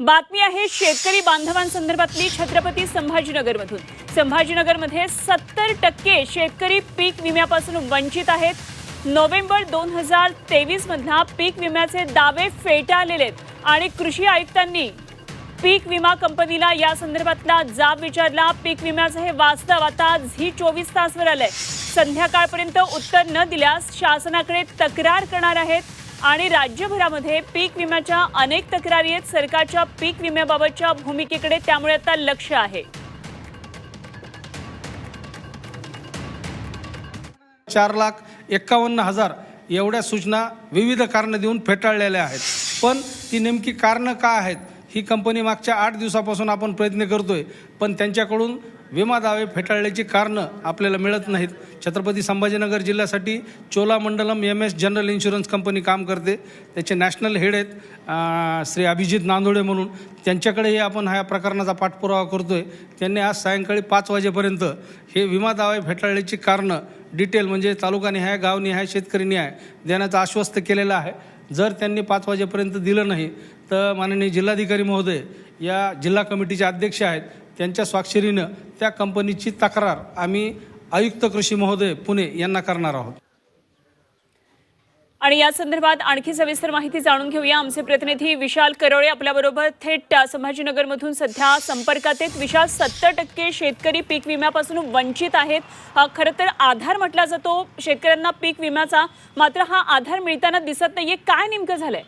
बातमी आहे शेतकरी बांधवांसंदर्भातली छत्रपती संभाजीनगरमधून. संभाजीनगरमध्ये सत्तर टक्के शेतकरी पीक विम्यापासून वंचित आहेत. नोव्हेंबर दोन हजार तेवीसमधला पीक विम्याचे दावे फेटाळलेले आहेत आणि कृषी आयुक्तांनी पीक विमा कंपनीला या संदर्भातला जाब विचारला. पीक विम्याचं हे वास्तव आता झी चोवीस तासवर आलंय. संध्याकाळपर्यंत उत्तर न दिल्यास शासनाकडे तक्रार करणार आहेत. आणि राज्यभरामध्ये पीक विम्याच्या अनेक तक्रारी आहेत. सरकारच्या पीक विम्याबाबतच्या भूमिकेकडे त्यामुळे आता लक्ष आहे. चार लाख एक्कावन्न हजार एवढ्या सूचना विविध कारणं देऊन फेटाळलेल्या आहेत. पण ती नेमकी कारणं का आहेत? ही कंपनी मागच्या आठ दिवसापासून आपण प्रयत्न करतोय. पण त्यांच्याकडून विमा दावे फेटाळल्याची कारणं आपल्याला मिळत नाहीत. छत्रपती संभाजीनगर जिल्ह्यासाठी Cholamandalam M S general insurance company काम करते. त्याचे नॅशनल हेड आहेत श्री अभिजित नांदोडे म्हणून. त्यांच्याकडेही आपण ह्या प्रकरणाचा पाठपुरावा करतो आहे त्यांनी आज सायंकाळी पाच वाजेपर्यंत हे विमा दावे फेटाळल्याची कारणं डिटेल म्हणजे तालुकानिहाय गावनिहाय शेतकरीनिहाय देण्याचं आश्वस्त केलेलं आहे. जर त्यांनी पाच वाजेपर्यंत दिलं नाही तर माननीय जिल्हाधिकारी महोदय या जिल्हा कमिटीचे अध्यक्ष आहेत. त्यांच्या स्वाक्षरीनं त्या कंपनीची तक्रार आम्ही आयुक्त कृषी महोदय पुणे यांना करणार आहोत. आणि या संदर्भात आणखी सविस्तर माहिती जाणून घेऊया. आमचे प्रतिनिधी विशाल करोळे आपल्याबरोबर थेट संभाजीनगरमधून सध्या संपर्कात आहेत. विशाल सत्तर टक्के शेतकरी पीक विम्यापासून वंचित आहेत. खरं तर आधार म्हटला जातो शेतकऱ्यांना पीक विम्याचा. मात्र हा आधार मिळताना दिसत नाहीये. काय नेमकं झालंय?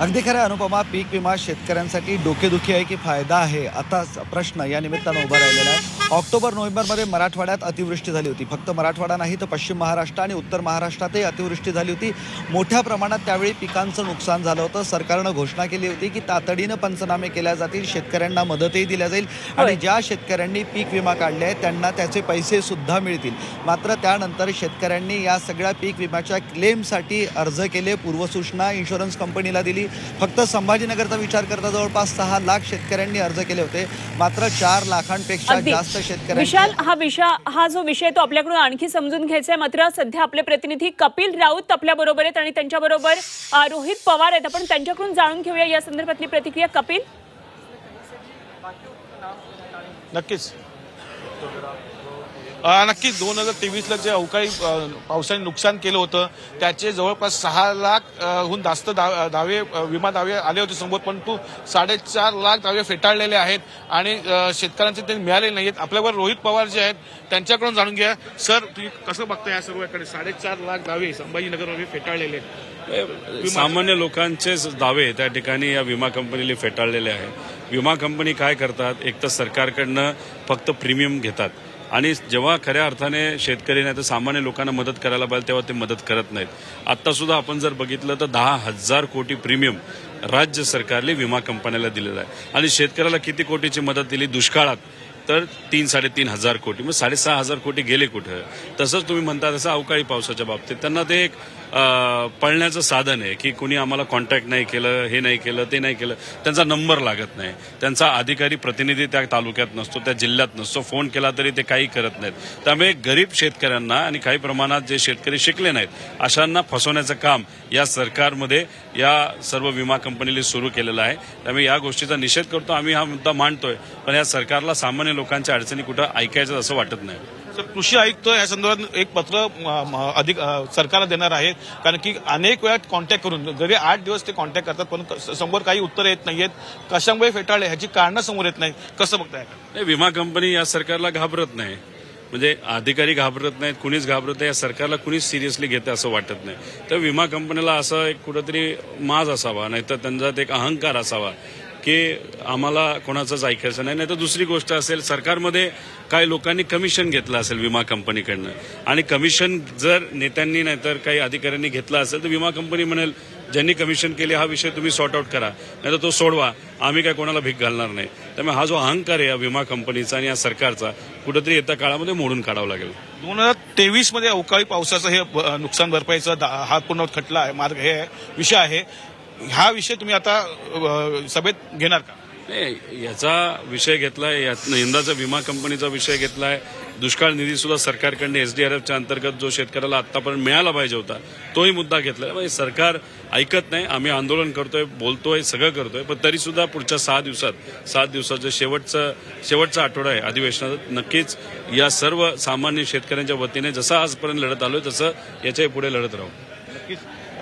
अगदी खरं आहे, अनुपमा. पीक विमा शेतकऱ्यांसाठी डोकेदुखी आहे की फायदा आहे? आता प्रश्न या निमित्तानं उभा राहिलेला आहे. ऑक्टोबर नोव्हेंबरमध्ये मराठवाड्यात अतिवृष्टी झाली होती. फक्त मराठवाडा नाही तर पश्चिम महाराष्ट्र आणि उत्तर महाराष्ट्रातही अतिवृष्टी झाली होती. मोठ्या प्रमाणात त्यावेळी पिकांचं नुकसान झालं होतं. सरकारनं घोषणा केली होती की तातडीनं पंचनामे केल्या जातील शेतकऱ्यांना मदतही दिल्या जाईल आणि ज्या शेतकऱ्यांनी पीक विमा काढले आहेत त्यांना त्याचे पैसे सुद्धा मिळतील. मात्र त्यानंतर शेतकऱ्यांनी या सगळ्या पीक विम्याच्या क्लेमसाठी अर्ज केले पूर्वसूचना इन्शुरन्स कंपनीला दिली. फक्त संभाजीनगरचा विचार करता जवळपास सहा लाख शेतकऱ्यांनी अर्ज केले होते. मात्र चार लाखांपेक्षा जास्त शेतकऱ्यांनी विशाल हा विषय हा जो विषय तो आपल्याकडून आणखी समजून घ्यायचा आहे. मात्र सध्या आपले प्रतिनिधी कपिल राऊत आपल्या बरोबर आहेत आणि त्यांच्याबरोबर अ, रोहित पवार आहेत. आपण त्यांच्याकडून जाणून घेऊया. या संदर्भातली प्रतिक्रिया कपिल? नक्कीच. नक्कीच दोन हजार तेवीसला जे अवकाळी पावसाने नुकसान केलं होतं त्याचे जवळपास सहा लाख हून जास्त दावे विमा दावे आले होते समोर परंतु साडेचार लाख दावे फेटाळलेले आहेत आणि शेतकऱ्यांचे ते मिळाले नाहीत. आपल्याबरोबर रोहित पवार जे आहेत त्यांच्याकडून जाणून घ्या. सर तुम्ही कसं बघता या सर्वांकडे साडेचार लाख दावे संभाजीनगरमध्ये फेटाळलेले आहेत. सामान्य लोकांचेच दावे त्या ठिकाणी या विमा कंपनीने फेटाळलेले आहेत. विमा कंपनी काय करतात? एक तर सरकारकडनं फक्त प्रीमियम घेतात. आणि जेव्हा खऱ्या अर्थाने शेतकरी नाही तर सामान्य लोकांना मदत करायला पाहिजे तेव्हा ते मदत करत नाहीत. आत्तासुद्धा आपण जर बघितलं तर दहा हजार कोटी प्रीमियम राज्य सरकारने विमा कंपन्याला दिलेला आहे. आणि शेतकऱ्याला किती कोटीची मदत दिली? दुष्काळात तर तीन साडेतीन हजार कोटी. मग साडेसहा हजार कोटी गेले कुठं? तसंच तुम्ही म्हणता तसं अवकाळी पावसाच्या बाबतीत. त्यांना ते एक पळण्याचं साधन आहे की कुणी आम्हाला कॉन्टॅक्ट नाही केलं हे नाही केलं ते नाही केलं त्यांचा नंबर लागत नाही. त्यांचा अधिकारी प्रतिनिधी त्या तालुक्यात नसतो त्या जिल्ह्यात नसतो. फोन केला तरी ते काही करत नाहीत. त्यामुळे गरीब शेतकऱ्यांना आणि काही प्रमाणात जे शेतकरी शिकले नाहीत अशांना फसवण्याचं काम या सरकारमध्ये या सर्व विमा कंपनीने सुरू केलेलं आहे. त्यामुळे या गोष्टीचा निषेध करतो. आम्ही हा मुद्दा मांडतोय. पण या सरकारला सामान्य लोकांच्या अडचणी कुठं ऐकायचं असं वाटत नाही. तर कृषी आयुक्त या संदर्भात एक पत्र अधिक सरकारला देणार आहेत कारण की अनेक वेळा कॉन्टॅक्ट करून जरी आठ दिवस ते कॉन्टॅक्ट करतात पण समोर काही उत्तर येत नाहीयेत. कशामुळे फेटाळले ह्याची कारणं समोर येत नाही कसं बघताय नाही विमा कंपनी या सरकारला घाबरत नाही. म्हणजे अधिकारी घाबरत नाहीत कुणीच घाबरत नाही. या सरकारला कुणीच सिरियसली घेतं असं वाटत नाही. तर विमा कंपनीला असं एक कुठंतरी माज असावा नाहीतर त्यांचा एक अहंकार असावा. की आम्हाला कोणाचंच ऐकायचं नाही. नाही तर दुसरी गोष्ट असेल सरकारमध्ये काही लोकांनी कमिशन घेतलं असेल विमा कंपनीकडनं. आणि कमिशन जर नेत्यांनी नाहीतर काही अधिकाऱ्यांनी घेतलं असेल तर विमा कंपनी म्हणेल ज्यांनी कमिशन केले हा विषय तुम्ही सॉर्ट आउट करा. नाहीतर तो सोडवा. आम्ही काय कोणाला भीक घालणार नाही. त्यामुळे हा जो अहंकार आहे या विमा कंपनीचा आणि या सरकारचा कुठेतरी येत्या काळामध्ये मोडून काढावा लागेल. दोन हजार तेवीसमध्ये अवकाळी पावसाचं हे नुकसान भरपाईचा दा- हा पूर्ण खटला आहे मार्ग हे आहे, विषय आहे. हा विषय तुम्ही आता सभेत घेणार का? नाही याचा विषय घेतलाय यंदाचा विमा कंपनीचा विषय घेतलाय. दुष्काळ निधी सुद्धा सरकारकडनं एसडीआरएफच्या अंतर्गत जो शेतकऱ्याला आतापर्यंत मिळाला पाहिजे होता तोही मुद्दा घेतला म्हणजे सरकार ऐकत नाही आम्ही आंदोलन करतोय बोलतोय सगळं करतोय पण तरी सुद्धा पुढच्या सहा दिवसात सात दिवसाचं शेवटचं शेवटचा आठवडा आहे अधिवेशनात नक्कीच या सर्व सामान्य शेतकऱ्यांच्या वतीने जसं आजपर्यंत लढत आलोय तसं याच्याही पुढे लढत राहू.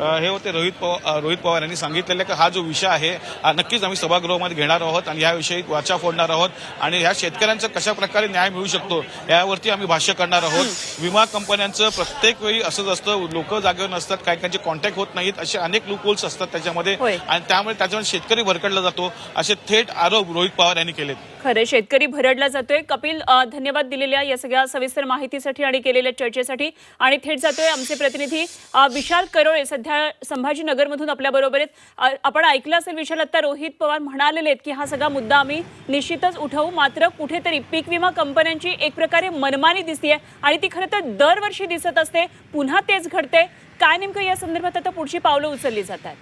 हे होते रोहित पवार रोहित पवार यांनी सांगितलेलं की हा जो विषय आहे हा नक्कीच आम्ही सभागृहामध्ये घेणार आहोत आणि याविषयी वाचा फोडणार आहोत आणि ह्या शेतकऱ्यांचा कशा प्रकारे न्याय मिळू शकतो यावरती आम्ही भाष्य करणार आहोत. विमा कंपन्यांचं प्रत्येक वेळी असंच असतं लोक जागेवर नसतात काही काहींचे कॉन्टॅक्ट होत नाहीत असे अनेक लूपहोल्स असतात त्याच्यामध्ये. आणि त्यामुळे त्याच्यामुळे शेतकरी भरकडला जातो असे थेट आरोप रोहित पवार यांनी केलेत. खरं शेतकरी भरडला जातोय. कपिल धन्यवाद दिलेल्या या सगळ्या सविस्तर माहितीसाठी आणि केलेल्या चर्चेसाठी. आणि थेट जातोय आमचे प्रतिनिधी विशाल करोळे सध्या संभाजीनगरमधून आपल्या बरोबर आहेत आपण ऐकलं असेल विशाल आता रोहित पवार म्हणालेले आहेत की हा सगळा मुद्दा आम्ही निश्चितच उठवू. मात्र कुठेतरी पीक विमा कंपन्यांची एक प्रकारे मनमानी दिसते आणि ती खरं तर दरवर्षी दिसत असते. पुन्हा तेच घडते काय नेमकं या संदर्भात आता पुढची पावलं उचलली जातात?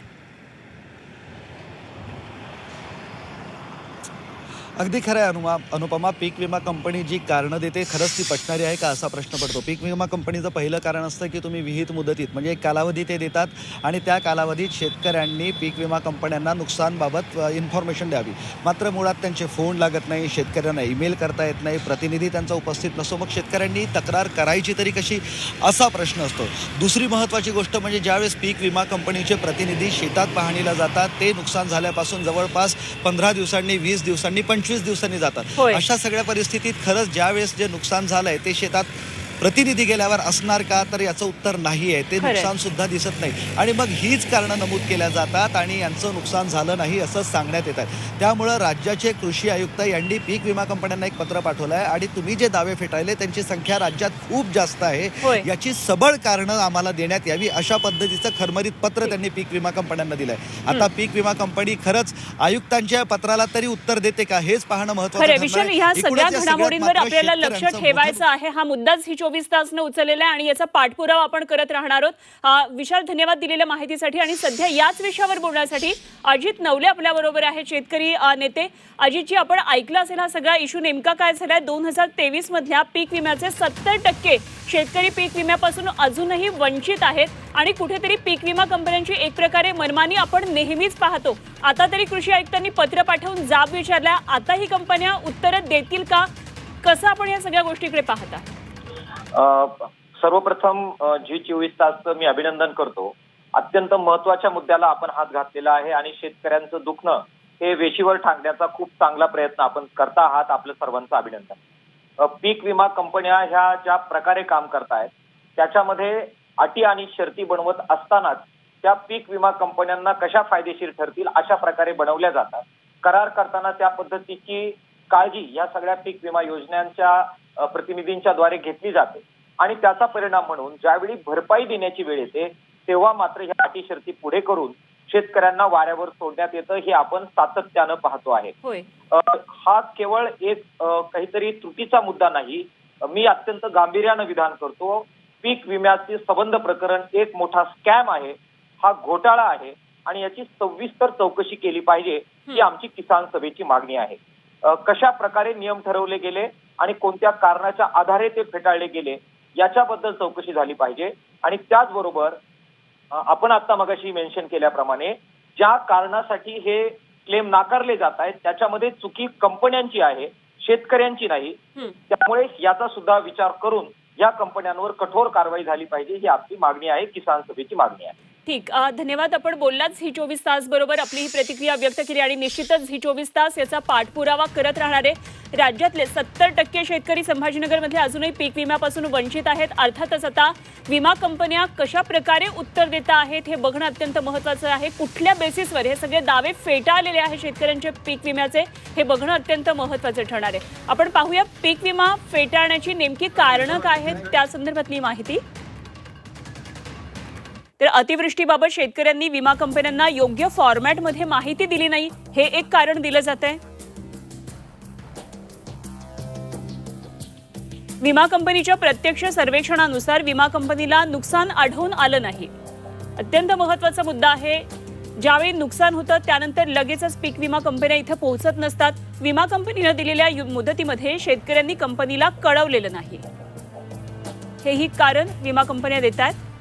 अगदी खरं आहे अनुमा अनुपमा. पीक विमा कंपनी जी कारणं देते खरंच ती पटणारी आहे का असा प्रश्न पडतो? पीक विमा कंपनीचं पहिलं कारण असतं की तुम्ही विहित मुदतीत म्हणजे एक कालावधी ते देतात आणि त्या कालावधीत शेतकऱ्यांनी पीक विमा कंपन्यांना नुकसानबाबत इन्फॉर्मेशन द्यावी. मात्र मुळात त्यांचे फोन लागत नाही शेतकऱ्यांना ईमेल करता येत नाही प्रतिनिधी त्यांचा उपस्थित नसतो. मग शेतकऱ्यांनी तक्रार करायची तरी कशी? असा प्रश्न असतो. दुसरी महत्त्वाची गोष्ट म्हणजे ज्यावेळेस पीक विमा कंपनीचे प्रतिनिधी शेतात पाहणीला जातात ते नुकसान झाल्यापासून जवळपास पंधरा दिवसांनी वीस दिवसांनी पण पंचवीस दिवसांनी जातात. अशा सगळ्या परिस्थितीत खरंच ज्यावेळेस जे नुकसान झालंय ते शेतात प्रतिनिधी गेल्यावर असणार का? तर याचं उत्तर नाही आहे ते. नुकसान सुद्धा दिसत नाही. आणि मग हीच कारणं नमूद केल्या जातात आणि यांचं नुकसान झालं नाही असं सांगण्यात येतात त्यामुळं राज्याचे कृषी आयुक्त यांनी पीक विमा कंपन्यांना एक पत्र पाठवलं आहे आणि तुम्ही जे दावे फेटाळले त्यांची संख्या राज्यात खूप जास्त. आहे. याची सबळ कारणं आम्हाला देण्यात यावी अशा पद्धतीचं खरमरीत पत्र त्यांनी पीक विमा कंपन्यांना दिलंय. आता पीक विमा कंपनी खरंच आयुक्तांच्या पत्राला तरी उत्तर देते का? हेच पाहणं महत्वाचं आहे. ह्या सगळ्या घडामोडींवर आपल्याला लक्ष ठेवायचं आहे. हा मुद्दाच ही चोवीस तासनं उचललेला आहे आणि याचा पाठपुरावा आपण करत राहणार आहोत. विशाल धन्यवाद दिलेल्या माहितीसाठी आणि सध्या याच विषयावर बोलण्यासाठी अजित नवले आपल्या बरोबर आहेत शेतकरी नेते. अजितजी आपण ऐकलं असेल हा सगळा इश्यू नेमका काय झालाय? दोन हजार तेवीस मधल्या पीक विम्याचे सत्तर टक्के शेतकरी पीक विम्यापासून अजूनही वंचित आहेत आणि कुठेतरी पीक विमा कंपन्यांची एक प्रकारे मनमानी आपण नेहमीच पाहतो. आता तरी कृषी आयुक्तांनी पत्र पाठवून जाब विचारल्या. आता ही कंपन्या उत्तरं देतील का? कसं आपण या सगळ्या गोष्टीकडे पाहता? सर्वप्रथम जी चोवीस तासचं मी अभिनंदन करतो. अत्यंत महत्त्वाच्या मुद्द्याला आपण हात घातलेला आहे आणि शेतकऱ्यांचं दुखणं हे वेशीवर ठांगण्याचा खूप चांगला प्रयत्न आपण करता आहात आपलं सर्वांचं अभिनंदन. पीक विमा कंपन्या ह्या ज्या प्रकारे काम करतायत त्याच्यामध्ये अटी आणि शर्ती बनवत असतानाच त्या पीक विमा कंपन्यांना कशा फायदेशीर ठरतील अशा प्रकारे बनवल्या जातात. करार करताना त्या पद्धतीची काळजी या सगळ्या पीक विमा योजनांच्या प्रतिनिधींच्या द्वारे घेतली जाते. आणि त्याचा परिणाम म्हणून ज्यावेळी भरपाई देण्याची वेळ येते तेव्हा मात्र ह्या अटी शर्ती पुढे करून शेतकऱ्यांना वाऱ्यावर सोडण्यात येतं हे आपण सातत्यानं पाहतो आहे. हा केवळ एक काहीतरी त्रुटीचा मुद्दा नाही. मी अत्यंत गांभीर्यानं विधान करतो. पीक विम्याचे संबंध प्रकरण एक मोठा स्कॅम आहे. हा घोटाळा आहे. आणि याची सविस्तर चौकशी केली पाहिजे ही आमची किसान सभेची मागणी आहे. कशा प्रकारे नियम ठरवले गेले? आणि कोणत्या कारणाच्या आधारे ते फेटाळले गेले याच्याबद्दल चौकशी झाली पाहिजे. आणि त्याचबरोबर आपण आता मगाशी मेन्शन केल्याप्रमाणे ज्या कारणासाठी हे क्लेम नाकारले जात आहेत त्याच्यामध्ये चुकी कंपन्यांची आहे शेतकऱ्यांची नाही. त्यामुळे याचा सुद्धा विचार करून या कंपन्यांवर कठोर कारवाई झाली पाहिजे ही आपली मागणी आहे किसान सभेची मागणी आहे. ठीक धन्यवाद. आपण बोललाच ही चोवीस तास बरोबर. आपली ही प्रतिक्रिया व्यक्त केली आणि निश्चितच ही चोवीस तास याचा पाठपुरावा करत राहणार आहे. राज्यातले सत्तर टक्के शेतकरी संभाजीनगरमध्ये अजूनही पीक विम्यापासून वंचित आहेत. अर्थातच आता विमा कंपन्या कशा प्रकारे उत्तर देता आहेत हे बघणं अत्यंत महत्वाचं आहे. कुठल्या बेसिसवर हे सगळे दावे फेटाळलेले आहेत शेतकऱ्यांचे पीक विम्याचे हे बघणं अत्यंत महत्वाचं ठरणार आहे. आपण पाहूया पीक विमा फेटाळण्याची नेमकी कारणं काय आहेत? त्या संदर्भातली माहिती तर अतिवृष्टीबाबत शेतकऱ्यांनी विमा कंपन्यांना योग्य फॉर्मॅटमध्ये माहिती दिली नाही. हे एक कारण दिलं जात आहे. विमा कंपनीच्या प्रत्यक्ष सर्वेक्षणानुसार विमा कंपनीला नुकसान आढळून आलं नाही. अत्यंत महत्त्वाचा मुद्दा आहे. ज्यावेळी नुकसान होतं त्यानंतर लगेचच पीक विमा कंपन्या इथं पोहोचत नसतात. विमा कंपनीनं दिलेल्या यु- मुदतीमध्ये शेतकऱ्यांनी कंपनीला कळवलेलं नाही. हेही कारण विमा कंपन्या देत आहेत